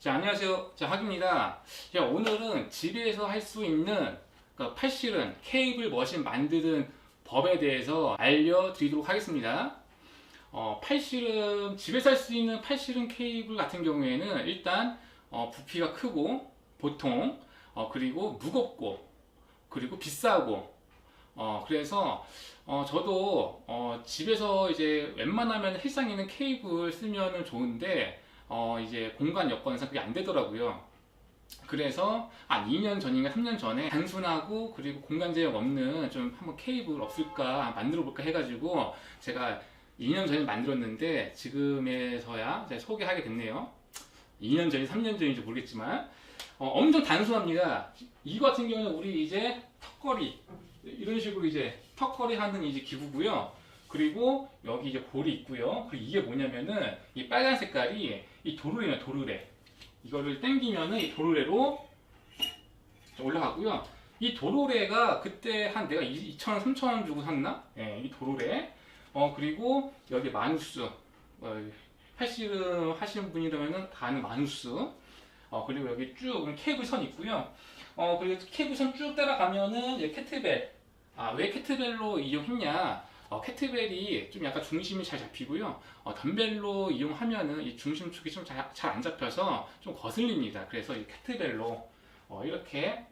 자, 안녕하세요. 자, 학입니다. 자, 오늘은 집에서 할 수 있는 그 팔실은 케이블 머신 만드는 법에 대해서 알려드리도록 하겠습니다. 어, 팔실은 집에서 할 수 있는 팔실은 케이블 같은 경우에는 일단 어, 부피가 크고 보통 어, 그리고 무겁고 그리고 비싸고 어, 그래서 어, 저도 어, 집에서 이제 웬만하면 일상에 있는 케이블 쓰면은 좋은데 어, 이제 공간 여건에서 그게 안 되더라고요. 그래서 한 2년 전인가 3년 전에 단순하고 그리고 공간 제약 없는 좀 한번 케이블 없을까 만들어 볼까 해가지고 제가 2년 전에 만들었는데 지금에서야 소개하게 됐네요. 2년 전이 3년 전인지 모르겠지만 어, 엄청 단순합니다. 이거 같은 경우는 우리 이제 턱걸이 이런 식으로 이제 턱걸이 하는 이제 기구고요. 그리고 여기 이제 볼이 있고요. 그리고 이게 뭐냐면은 이 빨간 색깔이 이 도르래예요, 도르래. 이거를 당기면은 이 도르래로 올라가고요. 이 도르래가 그때 한 내가 2,000원, 3,000원 주고 샀나? 예, 이 도르래. 어, 그리고 여기 마누스. 어, 팔씨름 하시는 분이라면은 다 아는 마누스. 어, 그리고 여기 쭉 케이블 선 있고요. 어, 그리고 케이블 선 쭉 따라가면은 캐트벨. 아, 왜 캐트벨로 이용했냐? 어, 캐트벨이 좀 약간 중심이 잘 잡히고요. 어, 덤벨로 이용하면은 이 중심 축이 좀 잘 안 잡혀서 좀 거슬립니다. 그래서 이 캐트벨로 어, 이렇게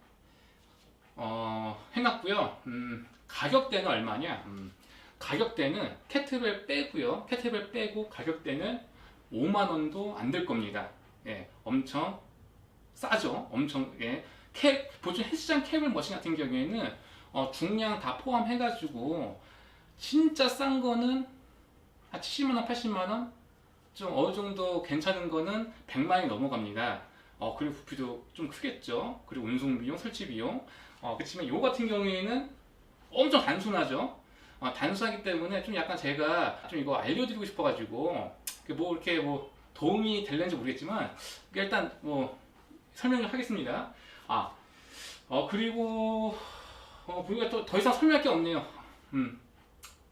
어, 해놨고요. 음, 가격대는 얼마냐? 음, 가격대는 캐트벨 빼고요. 캐트벨 빼고 가격대는 5만 원도 안 될 겁니다. 예, 엄청 싸죠. 엄청 예. 캐, 보통 헬스장 케이블 머신 같은 경우에는 어, 중량 다 포함해가지고 진짜 싼 거는 한 70만 원, 80만 원, 좀 어느 정도 괜찮은 거는 100만 원이 넘어갑니다. 어, 그리고 부피도 좀 크겠죠. 그리고 운송 비용, 설치 비용. 어, 그렇지만 이거 같은 경우에는 엄청 단순하죠. 어, 단순하기 때문에 좀 약간 제가 좀 이거 알려드리고 싶어가지고 그뭐 이렇게 뭐 도움이 될는지 모르겠지만 일단 뭐 설명을 하겠습니다. 아, 어 그리고 어 우리가 또더 이상 설명할 게 없네요. 음,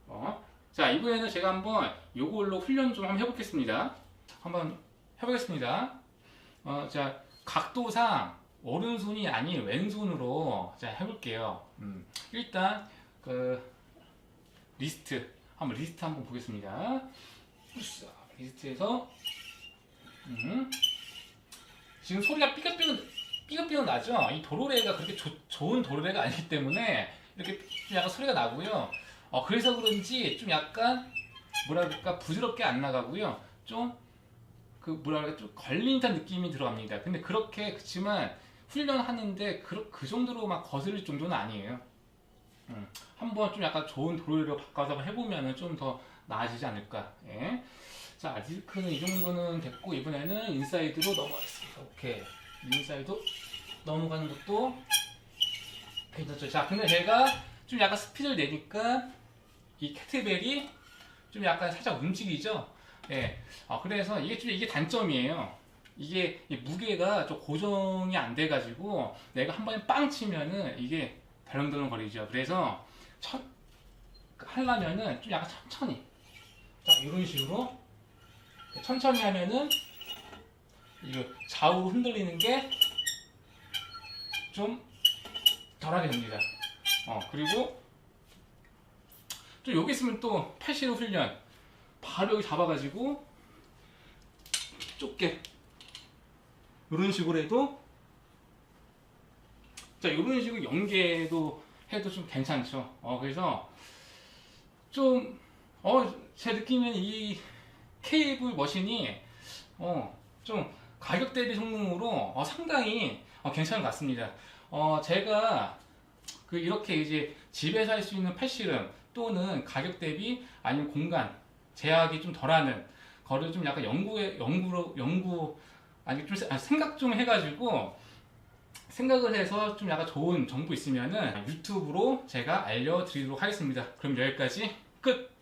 어, 자 이번에는 제가 한번 요걸로 훈련 좀 한번 해보겠습니다. 한번 해보겠습니다. 어, 자 각도상 오른손이 아닌 왼손으로 자 해볼게요. 음, 일단 그 리스트 한번 리스트 한번 보겠습니다. 리스트에서 음, 지금 소리가 삐걱삐걱 삐걱삐걱 나죠? 이 도로래가 그렇게 조- 좋은 도로래가 아니기 때문에 이렇게 좀 약간 소리가 나고요. 어, 그래서 그런지 좀 약간 그럴까 부드럽게 안 나가고요. 좀그 그럴까 좀 걸린 듯한 느낌이 들어갑니다. 근데 그렇게 그렇지만 훈련하는데 그, 그 정도로 막 거슬릴 정도는 아니에요. 음, 한번 좀 약간 좋은 도로래로 바꿔서 해보면은 좀 더 나아지지 않을까. 예. 자, 디스크는 이 정도는 됐고 이번에는 인사이드로 넘어가겠습니다. 오케이. 인사이드 넘어가는 것도 괜찮죠. 자, 근데 제가 좀 약간 스피드를 내니까 이 캐트벨이 좀 약간 살짝 움직이죠. 예. 아, 그래서 이게 좀 이게 단점이에요. 이게 이 무게가 좀 고정이 안 돼가지고 내가 한 번에 빵 치면은 이게 덜렁덜렁 거리죠. 그래서 첫 하려면은 좀 약간 천천히 자 이런 식으로 천천히 하면은 이거 좌우로 흔들리는 게 좀 덜하게 됩니다. 어 그리고 또 여기 있으면 또 팔씨름 훈련 바로 여기 잡아가지고 좁게 이런 식으로 해도 자 이런 식으로 연계도 해도 좀 괜찮죠. 어 그래서 좀 어 제 느낌은 이 케이블 머신이 어 좀 가격 대비 성능으로 어, 상당히 어, 괜찮은 것 같습니다. 어 제가 그 이렇게 이제 집에서 할 수 있는 팔씨름 또는 가격 대비 아니면 공간 제약이 좀 덜하는 거를 좀 약간 연구에 연구로 연구 아니 좀 세- 아, 생각 좀 해가지고 생각을 해서 좀 약간 좋은 정보 있으면은 유튜브로 제가 알려드리도록 하겠습니다. 그럼 여기까지 끝.